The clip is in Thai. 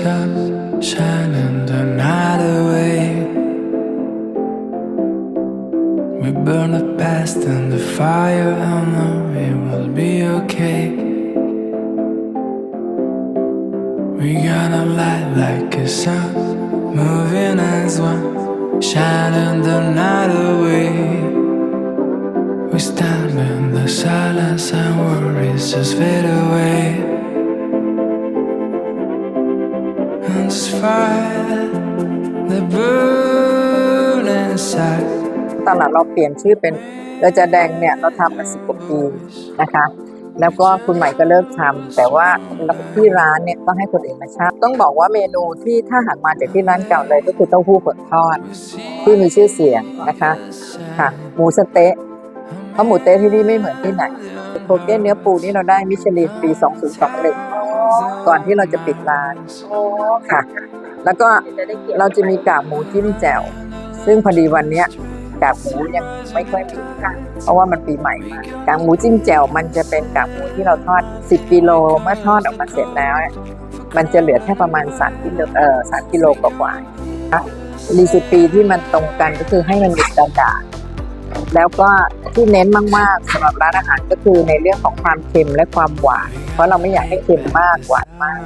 sun shining the night away. We burn the past in the fire, I know it will be okay. We got a light like a sun, moving as one, shining the night away. We stand in the silence and worries just fade away. ตอนหลังเราเปลี่ยนชื่อเป็นเรือจะแดงเนี่ยเราทำมาสิบกว่าปีนะคะ แล้วก็คุณใหม่ก็เลิกทำแต่ว่าที่ร้านเนี่ยต้องให้คนอื่นมาชอบต้องบอกว่าเมนูที่ถ้าหันมาจากที่ร้านเก่าเลยก็คือเต้าหู้เผือกทอด ที่มีชื่อเสียงนะคะค่ะหมูสเต๊ะเพราะหมูเต๊ะที่นี่ไม่เหมือนที่ไหนโคเก้นเนื้อปูนี่เราได้มิชลินปี 2021 ก่อนที่เราจะปิดร้านค่ะ แล้วก็เราจะมีกากหมูจิ้มแจ่ว ซึ่งพอดีวันเนี้ยกากหมูยังไม่ค่อยมีค่ะ เพราะว่ามันปีใหม่มากากหมูจิ้มแจ่วมันจะเป็นกากหมูที่เราทอด 10กิโลเมื่อทอดออกมาเสร็จแล้วเนี่ยมันจะเหลือแค่ประมาณ3กิโลเอ่อ3กิโลกว่าๆนะรีสิปีที่มันตรงกันก็คือให้มันมีกระดาษ แล้วก็ที่เน้นมากๆสำหรับร้านอาหารก็คือในเรื่องของความเค็มและความหวาน เพราะเราไม่อยากให้เค็มมากหวานมาก